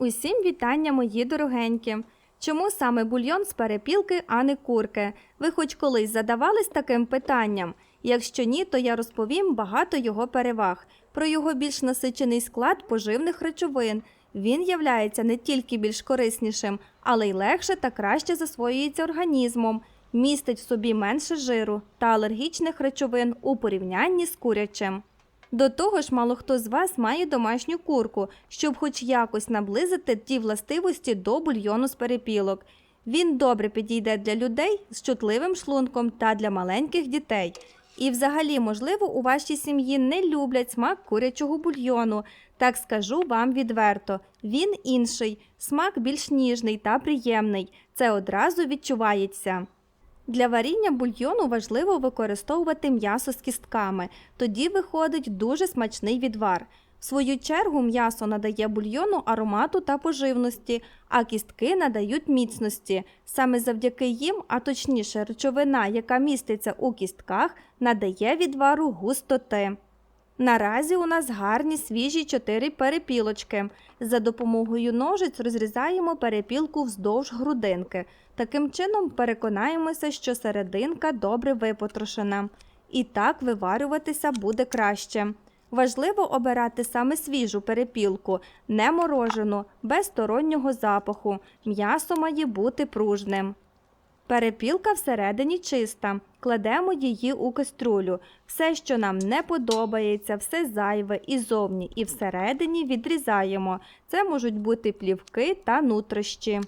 Усім вітання, мої дорогенькі! Чому саме бульйон з перепілки, а не курки? Ви хоч колись задавались таким питанням? Якщо ні, то я розповім багато його переваг, про його більш насичений склад поживних речовин. Він являється не тільки більш кориснішим, але й легше та краще засвоюється організмом, містить в собі менше жиру та алергічних речовин у порівнянні з курячим. До того ж, мало хто з вас має домашню курку, щоб хоч якось наблизити ті властивості до бульйону з перепілок. Він добре підійде для людей з чутливим шлунком та для маленьких дітей. І взагалі, можливо, у вашій сім'ї не люблять смак курячого бульйону. Так скажу вам відверто. Він інший, смак більш ніжний та приємний. Це одразу відчувається. Для варіння бульйону важливо використовувати м'ясо з кістками, тоді виходить дуже смачний відвар. В свою чергу м'ясо надає бульйону аромату та поживності, а кістки надають міцності. Саме завдяки їм, а точніше речовина, яка міститься у кістках, надає відвару густоти. Наразі у нас гарні свіжі чотири перепілочки. За допомогою ножиць розрізаємо перепілку вздовж грудинки. Таким чином переконаємося, що серединка добре випотрошена. І так виварюватися буде краще. Важливо обирати саме свіжу перепілку, не морожену, без стороннього запаху. М'ясо має бути пружним. Перепілка всередині чиста. Кладемо її у каструлю. Все, що нам не подобається, все зайве і зовні, і всередині відрізаємо. Це можуть бути плівки та нутрощі.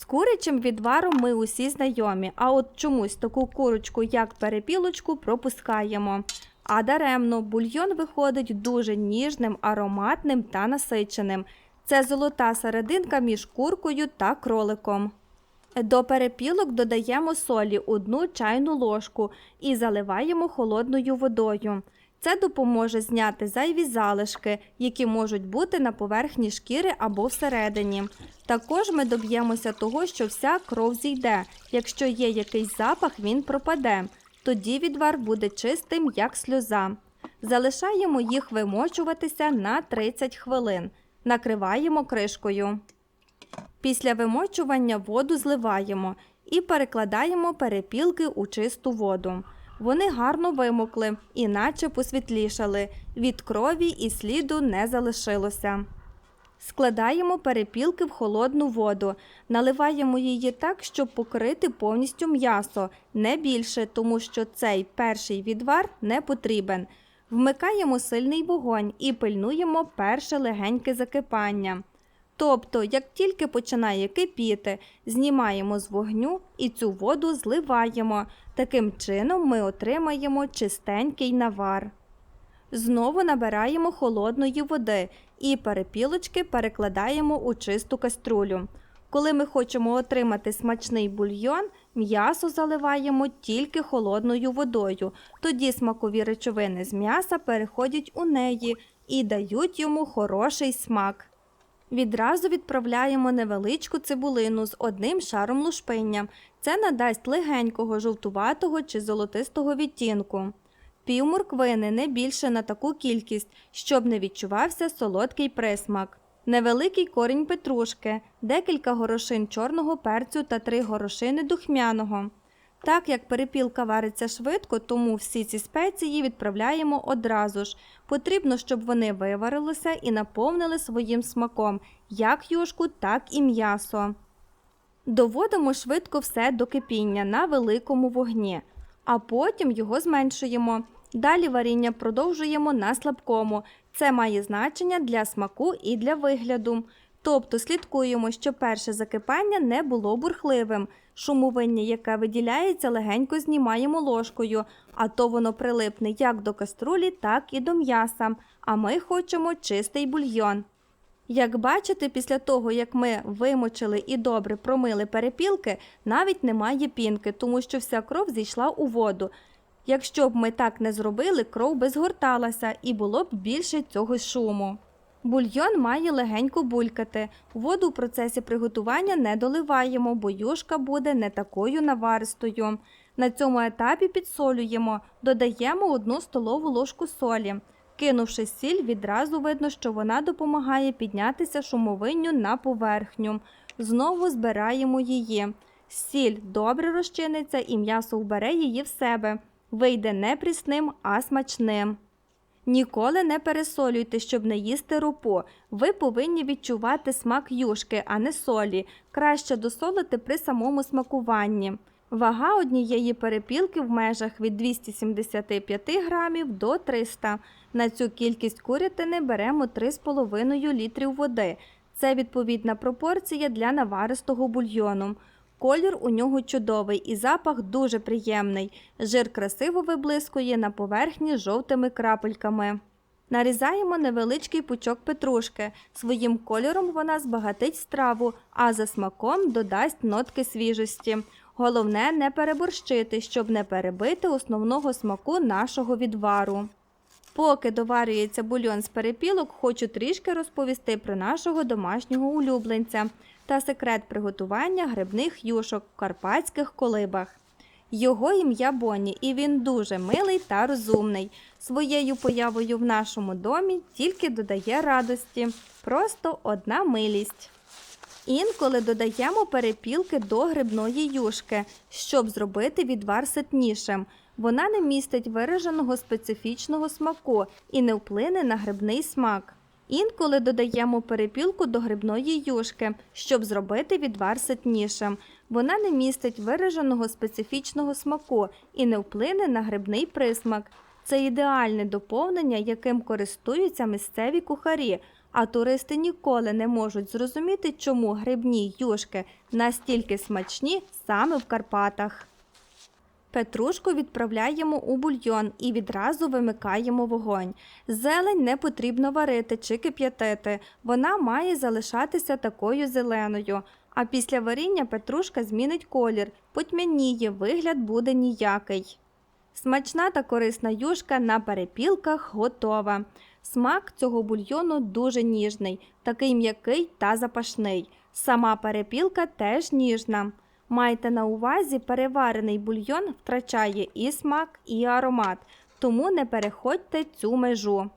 З курячим відваром ми усі знайомі, а от чомусь таку курочку, як перепілочку, пропускаємо. А даремно бульйон виходить дуже ніжним, ароматним та насиченим. Це золота серединка між куркою та кроликом. До перепілок додаємо солі одну чайну ложку і заливаємо холодною водою. Це допоможе зняти зайві залишки, які можуть бути на поверхні шкіри або всередині. Також ми доб'ємося того, що вся кров зійде. Якщо є якийсь запах, він пропаде. Тоді відвар буде чистим, як сльоза. Залишаємо їх вимочуватися на 30 хвилин. Накриваємо кришкою. Після вимочування воду зливаємо і перекладаємо перепілки у чисту воду. Вони гарно вимокли, іначе посвітлішали. Від крові і сліду не залишилося. Складаємо перепілки в холодну воду, наливаємо її так, щоб покрити повністю м'ясо, не більше, тому що цей перший відвар не потрібен. Вмикаємо сильний вогонь і пильнуємо перше легеньке закипання. Тобто, як тільки починає кипіти, знімаємо з вогню і цю воду зливаємо. Таким чином ми отримаємо чистенький навар. Знову набираємо холодної води і перепілочки перекладаємо у чисту каструлю. Коли ми хочемо отримати смачний бульйон, м'ясо заливаємо тільки холодною водою. Тоді смакові речовини з м'яса переходять у неї і дають йому хороший смак. Відразу відправляємо невеличку цибулину з одним шаром лушпиння. Це надасть легенького жовтуватого чи золотистого відтінку. Пів морквини не більше на таку кількість, щоб не відчувався солодкий присмак. Невеликий корінь петрушки, декілька горошин чорного перцю та три горошини духмяного. Так як перепілка вариться швидко, тому всі ці спеції відправляємо одразу ж. Потрібно, щоб вони виварилися і наповнили своїм смаком як юшку, так і м'ясо. Доводимо швидко все до кипіння на великому вогні, а потім його зменшуємо. Далі варіння продовжуємо на слабкому. Це має значення для смаку і для вигляду. Тобто слідкуємо, щоб перше закипання не було бурхливим. Шумовиння, яке виділяється, легенько знімаємо ложкою, а то воно прилипне як до каструлі, так і до м'яса. А ми хочемо чистий бульйон. Як бачите, після того, як ми вимочили і добре промили перепілки, навіть немає пінки, тому що вся кров зійшла у воду. Якщо б ми так не зробили, кров би згорталася і було б більше цього шуму. Бульйон має легенько булькати. Воду в процесі приготування не доливаємо, бо юшка буде не такою наваристою. На цьому етапі підсолюємо, додаємо 1 столову ложку солі. Кинувши сіль, відразу видно, що вона допомагає піднятися шумовинню на поверхню. Знову збираємо її. Сіль добре розчиниться і м'ясо вбере її в себе. Вийде не прісним, а смачним. Ніколи не пересолюйте, щоб не їсти ропу. Ви повинні відчувати смак юшки, а не солі. Краще досолити при самому смакуванні. Вага однієї перепілки в межах від 275 грамів до 300. На цю кількість курятини беремо 3,5 літрів води. Це відповідна пропорція для наваристого бульйону. Колір у нього чудовий і запах дуже приємний. Жир красиво виблискує на поверхні жовтими крапельками. Нарізаємо невеличкий пучок петрушки. Своїм кольором вона збагатить страву, а за смаком додасть нотки свіжості. Головне не переборщити, щоб не перебити основного смаку нашого відвару. Поки доварюється бульйон з перепілок, хочу трішки розповісти про нашого домашнього улюбленця та секрет приготування грибних юшок в карпатських колибах. Його ім'я Бонні, і він дуже милий та розумний. Своєю появою в нашому домі тільки додає радості. Просто одна милість. Інколи додаємо перепілки до грибної юшки, щоб зробити відвар ситнішим. Вона не містить вираженого специфічного смаку і не вплине на грибний смак. Інколи додаємо перепілку до грибної юшки, щоб зробити відвар ситнішим. Вона не містить вираженого специфічного смаку і не вплине на грибний присмак. Це ідеальне доповнення, яким користуються місцеві кухарі, а туристи ніколи не можуть зрозуміти, чому грибні юшки настільки смачні саме в Карпатах. Петрушку відправляємо у бульйон і відразу вимикаємо вогонь. Зелень не потрібно варити чи кип'ятити, вона має залишатися такою зеленою. А після варіння петрушка змінить колір, потьмяніє, вигляд буде ніякий. Смачна та корисна юшка на перепілках готова. Смак цього бульйону дуже ніжний, такий м'який та запашний. Сама перепілка теж ніжна. Майте на увазі, переварений бульйон втрачає і смак, і аромат, тому не переходьте цю межу.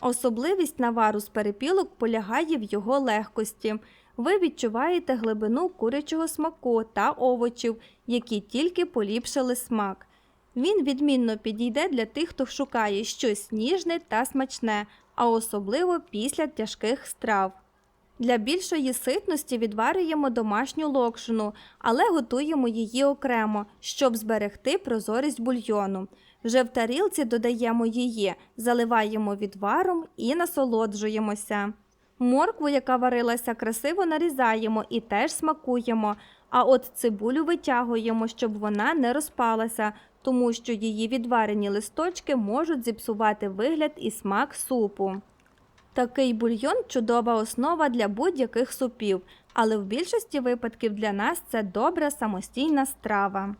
Особливість навару з перепілок полягає в його легкості. Ви відчуваєте глибину курячого смаку та овочів, які тільки поліпшили смак. Він відмінно підійде для тих, хто шукає щось ніжне та смачне, а особливо після тяжких страв. Для більшої ситності відварюємо домашню локшину, але готуємо її окремо, щоб зберегти прозорість бульйону. Вже в тарілці додаємо її, заливаємо відваром і насолоджуємося. Моркву, яка варилася, красиво нарізаємо і теж смакуємо. А от цибулю витягуємо, щоб вона не розпалася, тому що її відварені листочки можуть зіпсувати вигляд і смак супу. Такий бульйон чудова основа для будь-яких супів, але в більшості випадків для нас це добра самостійна страва.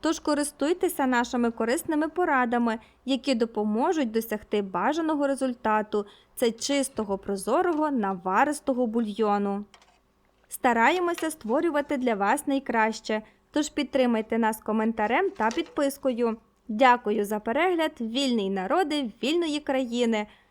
Тож користуйтеся нашими корисними порадами, які допоможуть досягти бажаного результату це чистого, прозорого, наваристого бульйону. Стараємося створювати для вас найкраще, тож підтримайте нас коментарем та підпискою. Дякую за перегляд, вільний народи вільної країни!